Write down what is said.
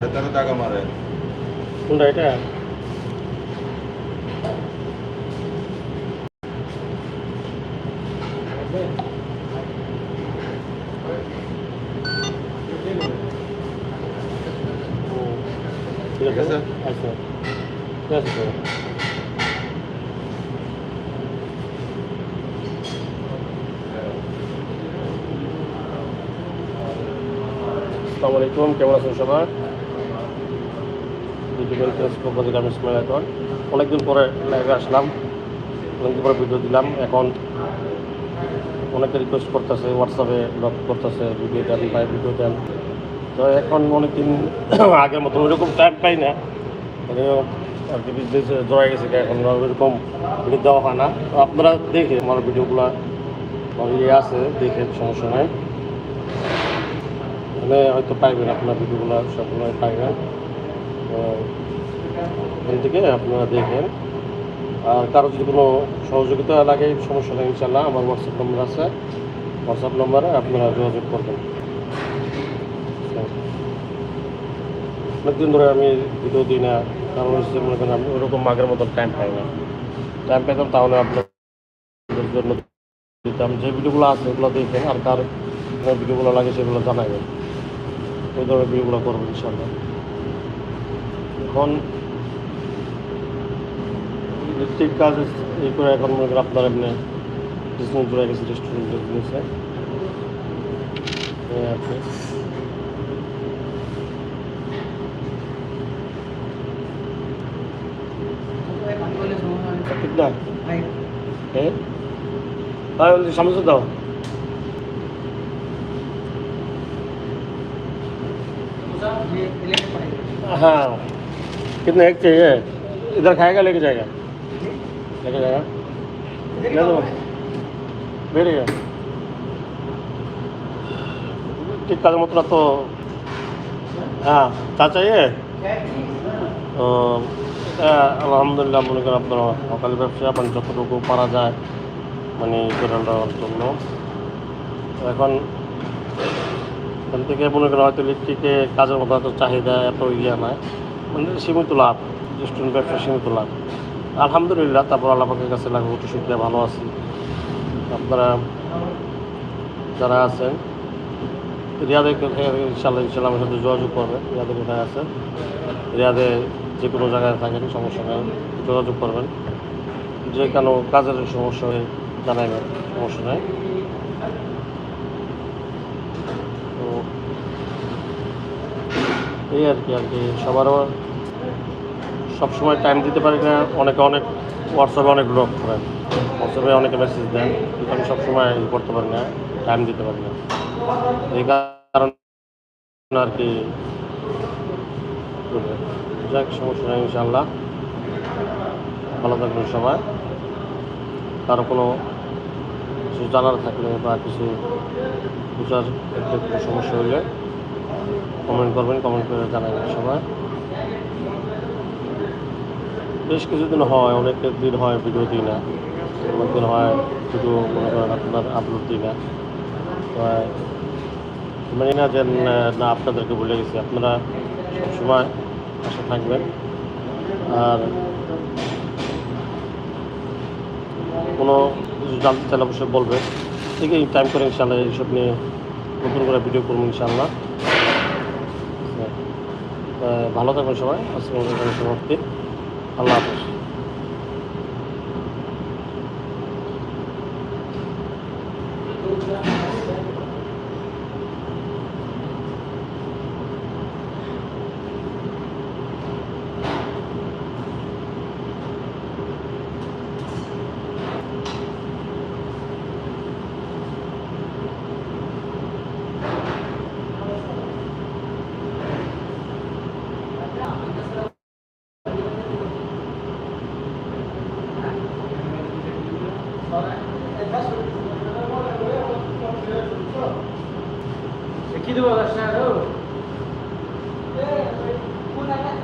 তেরো টাকা মারে কোনটা এটা ঠিক ঠিক আছে? আচ্ছা ঠিক আসসালামু আলাইকুম, কেমন আছেন সবাই? টেলিস্কোপ থেকে আমি ইসমাইল এখন অনেকদিন পরে লাইভে আসলাম, অনেকদিন পরে ভিডিও দিলাম। এখন অনেকে রিকোয়েস্ট করতেছে হোয়াটসঅ্যাপে লক করতেছে ভিডিও দেন, ভাই ভিডিও দেন। তো এখন অনেকদিন আগের মতন ওইরকম টাইম পাই না। আর কি বিজনেস জড়াই গেছে, এখন ওইরকম ভিডিও দেওয়া হয় না। তো আপনারা দেখে আমার ভিডিওগুলো ইয়ে আছে দেখে সমস্যা নাই। মানে হয়তো পাইবেন আপনার ভিডিওগুলো সবগুলো পাইবেন এখান থেকে আপনারা দেখেন আর কারও যদি কোনো সহযোগিতা লাগে, সমস্যা নেই ইনশাল্লাহ আমার হোয়াটসঅ্যাপ নম্বর আছে। হোয়াটসঅ্যাপ নম্বরে আপনারা যোগাযোগ করবেন অনেকদিন ধরে আমি ভিডিও দিই না কারণ হচ্ছে মনে করেন আমি ওরকম আগের মতন টাইম পাই না। টাইম পেতাম তাহলে আপনাদের জন্য দিতাম। যে ভিডিওগুলো আছে, ওগুলো দেখবেন আর কার ভিডিওগুলো লাগে সেগুলো জানাবেন ওই ধরনের ভিডিওগুলো করব ইনশাল্লাহ এখন ইলেকট্রিক কাজ এই করে এখন মনে করেন আপনার এমনি বিজনেস জুড়ে গেছে রেস্টুরেন্টের জিনিসে ঠিক না? হ্যাঁ সামনে দাও। हाँ कितने एक चाहिए इधर खाएगा लेके जाएगा लेके जाएगा ले दो मेरे टिक्का का मतलब तो हाँ चा चाहिए তো এটা আলহামদুলিল্লাহ মনে করেন আপনার সকালে ব্যবসা মানে যতটুকু পারা যায় মানে ই করে নেওয়ার জন্য তো এখন এখান থেকে মনে করেন হয়তো ইলেকট্রিকে কাজের মতো হয়তো চাহিদা এত ইয়ে নয় মানে সীমিত লাভ রেস্টুরেন্ট ব্যবসা সীমিত লাভ। আলহামদুলিল্লাহ, তারপর আল্লাপাকের কাছে লাগবে একটু শুক্রিয়া, ভালো আছি। আপনারা যারা আছেন, রিয়াদে ইনশাল্লাহ ইনশাল্লাহ আমার সাথে যোগাযোগ করবে রিয়াদে কোথায় আছে রিয়াদে যে কোনো জায়গায় থাকেন, সমস্যা নেই, যোগাযোগ করবেন। যে কেন কাজের সমস্যা হয়ে জানাবেন সমস্যা নেই। তো এই আর কি আর কি। সবারও সবসময় টাইম দিতে পারি না অনেকে অনেক হোয়াটসঅ্যাপে অনেক ব্লগ করেন। হোয়াটসঅ্যাপে অনেকে মেসেজ দেন, কিন্তু আমি সবসময় ই করতে পারি না টাইম দিতে পারি না। এই কারণে আর কি যাক, সমস্যা নেই ইনশাল্লাহ ভালো থাকবেন সবাই। কারও কোনো কিছু জানার থাকলে বা কিছু ক্ষেত্রে কোনো সমস্যা হলে কমেন্ট করবেন কমেন্ট করে জানাবেন সবাই। বেশ কিছুদিন হয়, অনেক দিন হয় ভিডিও দিই না। অনেক দিন হয় ভিডিও মনে করেন আপনার আপলোড দিই না। মানে না যে না আপনাদেরকে বলে গেছি, আপনারা সবসময় পাশে থাকবেন। আর কোনো কিছু জানতে চাইলে অবশ্যই বলবেন। এই টাইম করে ইনশাল্লাহ এইসব নিয়ে নতুন করে ভিডিও করব ইনশাল্লাহ। ভালো থাকবেন সবাই। আজকে সমাপ্তি আল্লাহ হাফেজ। aqui do Alexandre. É, foi.